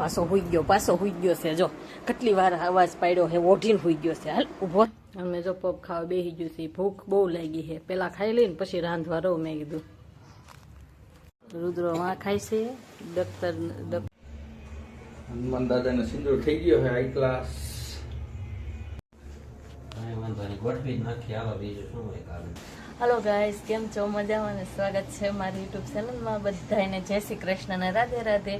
પાછો હોઈ ગયો પાછો હોઈ ગયો છે જો. કેટલી વાર અવાજ પાડ્યો હે ઓઢીને હોઈ ગયો છે. હાલ ઊભો. અમે જો પગ ખાવા બેસી ગયું છે ભૂખ બહુ લાગી છે. પેલા ખાઈ લઈને પછી રાંધવા રહું મેં કીધું. રુદ્રો વાં ખાય છે ડોક્ટર હનુમાન દાદાનો સિંદૂર થઈ ગયો હે આઈ ક્લાસ ગોઠવી નાખી આવા બીજું શું હોય કારણ હલો ગાઈસ કેમ છો? મજામાં અને સ્વાગત છે મારી યુટ્યુબ ચેનલમાં બધાને જય શ્રી કૃષ્ણ અને રાધે રાધે.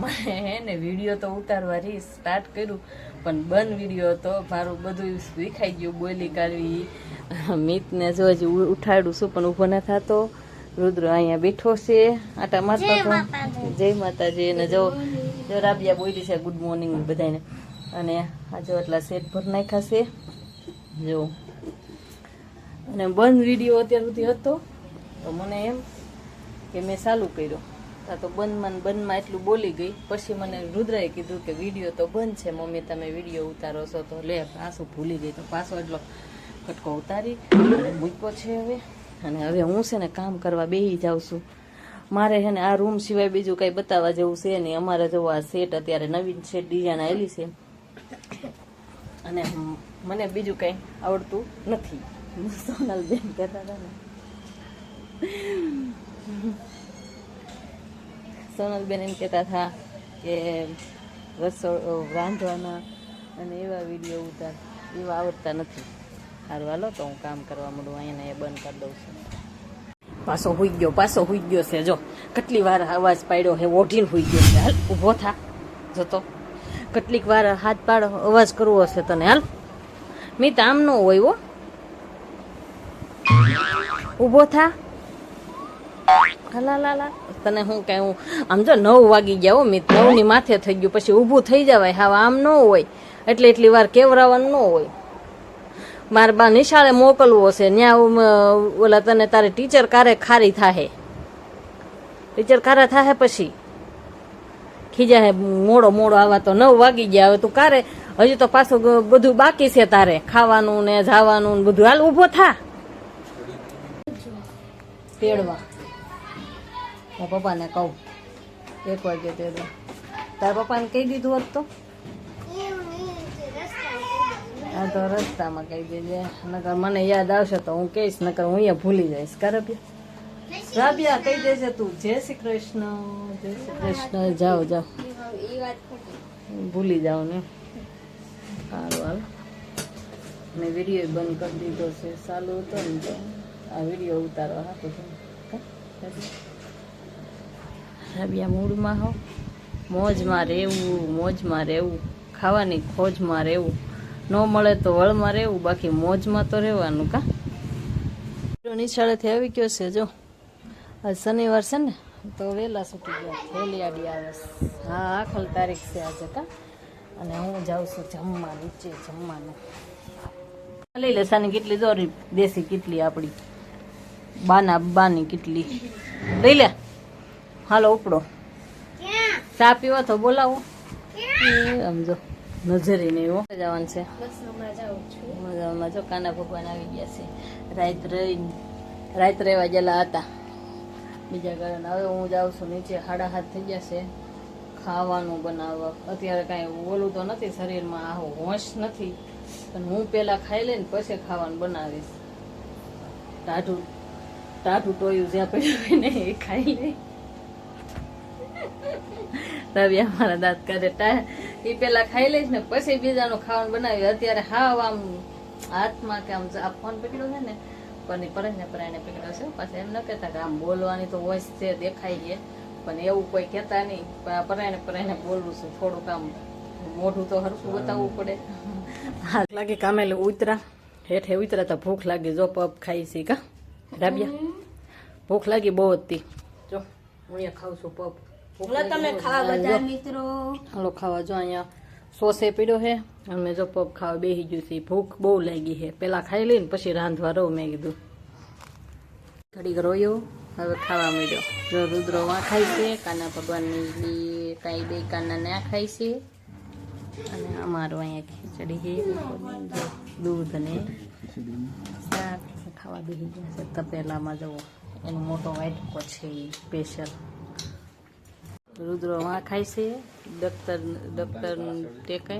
મને હે ને વીડિયો તો ઉતારવા રી સ્ટાર્ટ કર્યું પણ બંધ વીડિયો હતો. મારું બધું વિખાઈ ગયું બોલી કાઢવી. મિતને જો હજી ઉઠાડું છું પણ ઊભો ન થતો. રુદ્ર અહીંયા બેઠો છે. આટા મારતો હતો જય માતાજી. અને જો જો રાબિયા બોલી છે. ગુડ મોર્નિંગ બધાને અને આ જો એટલા સેટ ભર નાખ્યા છે. જો. અને બંધ વીડિયો અત્યાર સુધી હતો, તો મને એમ કે મેં ચાલુ કર્યો. ત્યાં તો બંધમાં બંધમાં એટલું બોલી ગઈ. પછી મને રુદ્રએ કીધું કે વીડિયો તો બંધ છે, મમ્મી તમે વીડિયો ઉતારો છો તો લે પાછું ભૂલી ગઈ તો પાછો એટલો કટકો ઉતારી. અને મૂક્યો છે હવે. અને હવે હું છે ને કામ કરવા બેસી જાઉં છું. મારે છે ને આ રૂમ સિવાય બીજું કંઈ બતાવવા જેવું છે નહીં. અમારે જો આ સેટ અત્યારે નવીન સેટ ડિઝાઇન આવેલી છે. અને મને બીજું કંઈ આવડતું નથી. સોનલબેન કહેતા હતા ને સોનલબેન એમ કહેતા હતા કે રસોડો રાંધવાના અને એવા વીડિયો ઉતાર એવા આવડતા નથી સારું હાલો તો હું કામ કરવા માંડું અહીંયા એ બંધ કરી દઉં છું પાછો હુઈ ગયો પાછો હુઈ ગયો છે જો કેટલી વાર અવાજ પાડ્યો હે ઓઢીને હુઈ ગયો છે હાલ ઊભો થા જતો કેટલીક વાર હાથ પાડો અવાજ કરવો હશે તને હાલ મિત આમ ન હોય હો ઊભો થા. હલા લા લા તને હું કહું આમ જો નવ વાગી ગયા હો મિત નવની માથે થઈ ગયું, પછી ઊભું થઈ જવાય હા આમ ન હોય, એટલે એટલી વાર કેવરાવાનું ન હોય. મારે બા નિશાળે મોકલવો છે ત્યાં ઓલા તને તારે ટીચર કારે ખારી થાહે. ટીચર કારા થાહે પછી? ખીજા હે, મોડો મોડો આવા તો નવ વાગી ગયા હવે તું કારે? હજુ તો પાછું બધું બાકી છે તારે, ખાવાનું ને જવાનું ને બધું. હાલ ઊભો થા. તેડવા. તારા પપ્પાને કહું. એક વાગે તેડવા. તારા પપ્પાને કહી દીધું હોત તો? હા, તો રસ્તામાં કહી દેજે. નકર મને યાદ આવશે તો હું કહીશ, નકર હું અહીંયા ભૂલી જઈશ. કરબ્યા રાબિયા કહી દેજે તું. જય શ્રી કૃષ્ણ. જય શ્રી કૃષ્ણ. જાઓ જાઓ. ભૂલી જાઓ ને. સારું હાલ. મેં વીડિયો બંધ કરી દીધો છે. ચાલુ હતો ને આ વીડિયો ઉતારવા હતો રાબિયા મૂડમાં હો. મોજમાં રહેવું મોજમાં રહેવું. ખાવાની ખોજમાં રહેવું. ન મળે તો વળમાં રહેવું બાકી મોજમાં તો રહેવાનું કા? નિશાળેથી આવી ગયો છે જો. આજ શનિવાર છે ને તો વહેલા છૂટી ગયા. થેલિયાડી આવે હા આખલ તારીખ છે આજે કા? અને હું જાઉં છું જમવા નીચે જમવાનું. લઈ લે સાની કેટલી દોરી દેશી કેટલી આપણી બાના બાની કેટલી. લઈ લે. હાલો ઉપડો. ચા પીવા તો બોલાવો. સમજો નજરે નહીં એવો. જવાનું છે. મજામાં જો કાના ભગવાન આવી ગયા છે. રાત રહી રાત રહેવા ગયેલા હતા. બીજા કારણ હવે હું જાઉં છું નીચે. હાડા હાથ થઈ ગયા છે. ખાવાનું બનાવવા. અત્યારે કાંઈ ઓલું તો નથી શરીરમાં આવો હોશ નથી. પણ હું પહેલાં ખાઈ લઈને પછી ખાવાનું બનાવીશ. ટાઢું. ટાઢું ટોયું જ્યાં પડ્યું એને ને એ ખાઈ લઈ રવિ અમારા દાંત કરે ટા એ પેલા ખાઈ લઈશ ને પછી બીજાનું ખાવાનું બનાવ્યું અત્યારે હાવ આમ હાથમાં કે આમ આ ફોન પકડ્યો છે ને પણ એ પરણને પરાયને પકડ્યો છે. પાછા એમ ન કહેતા કે આમ બોલવાની તો વોઇસ છે દેખાય છે. પણ એવું કોઈ કહેતા નહીં. પણ આ પરાયને પરાયને બોલવું છું. થોડુંક આમ મોઢું તો હરખું બતાવવું પડે. હાથ લાગે કામે ઉતરા. હેઠે ઉતરા તો ભૂખ લાગી. જો પપ ખાઈ છે કા. રાબિયા. ભૂખ લાગી બહુ હતી. જો હું અહીંયા ખાઉં છું પપ તમે ખાવા બધા મિત્રો. હાલો ખાવા જો અહીંયા સોસે પીડ્યો છે. અને જો પપ ખાવા બેસી ગયું છે. ભૂખ બહુ લાગી છે. પેલા ખાઈ લઈને પછી રાંધવા રહું મેં કીધું. ઘડીક રોયો. હવે ખાવા મળ્યો જો રુદ્રો વાં ખાય છે. કાના ભગવાનની કાંઈ બે કાના ના ખાય છે. અને અમારું અહીંયા ખીચડી છે. દૂધ ને શાક. ખાવા બેસી ગયા છે. તપેલામાં જવો એનો મોટો વાટકો છે એ સ્પેશિયલ રુદ્રો માં ખાય છે ડોક્ટર ડોક્ટર ટેકે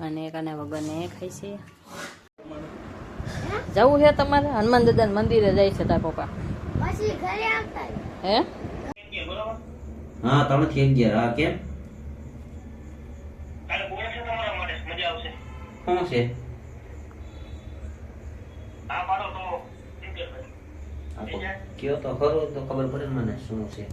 અને એકાને વગરને એ ખાય છે. જવું છે તમારે? હનુમાન દાદા મંદિરે જાય છે તાર પપ્પા. પછી ઘરે આવતા હે? હા તમે થઈ ગયા? હા કેમ? શું છે? આ તો કયો તો ખરું તો ખબર પડે ને મને શું છે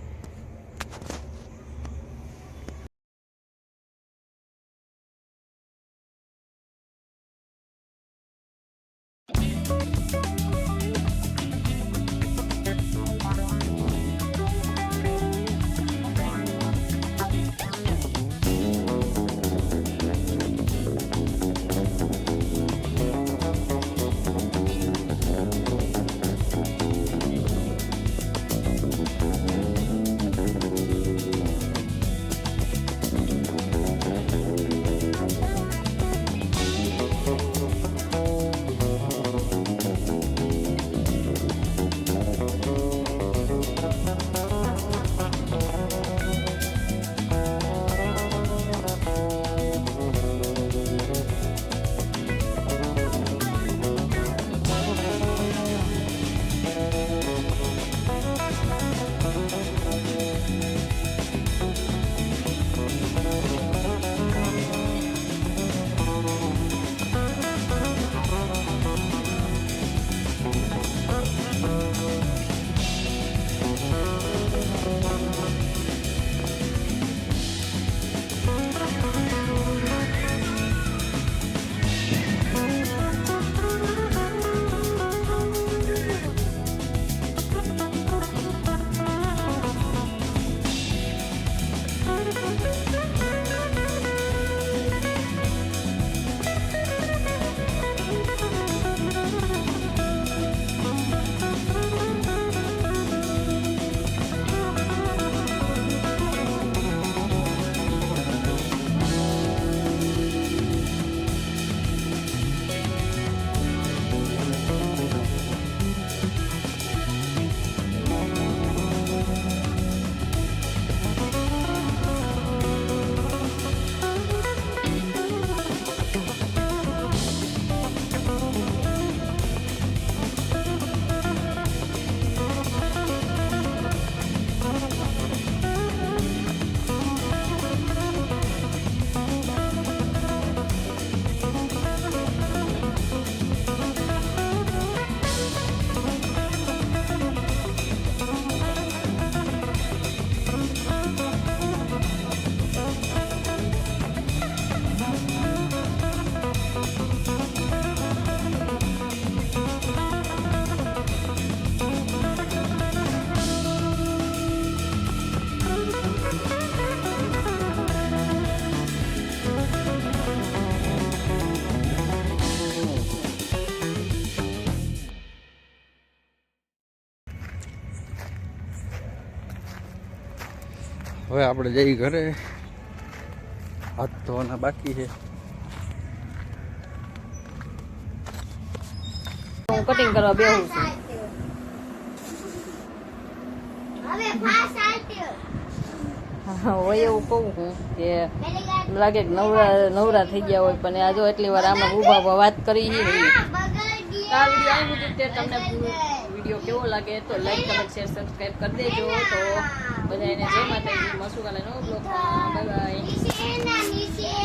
હવે આપણે જઈ ઘરે. હાથ ધોવાના બાકી છે. હું કટિંગ કરવા બેહું છું. હોય એવું કહું હું કે લાગે કે નવરા નવરા થઈ ગયા હોય પણ આ જો એટલી વાર આમાં ઊભા વાત કરી તમને વીડિયો કેવો લાગે તો લાઈક કમેન્ટ શેર સબસ્ક્રાઇબ કરી દેજો. તો બધાને જય માતાજી. મસુકાલા નો બ્લોગ બાય બાય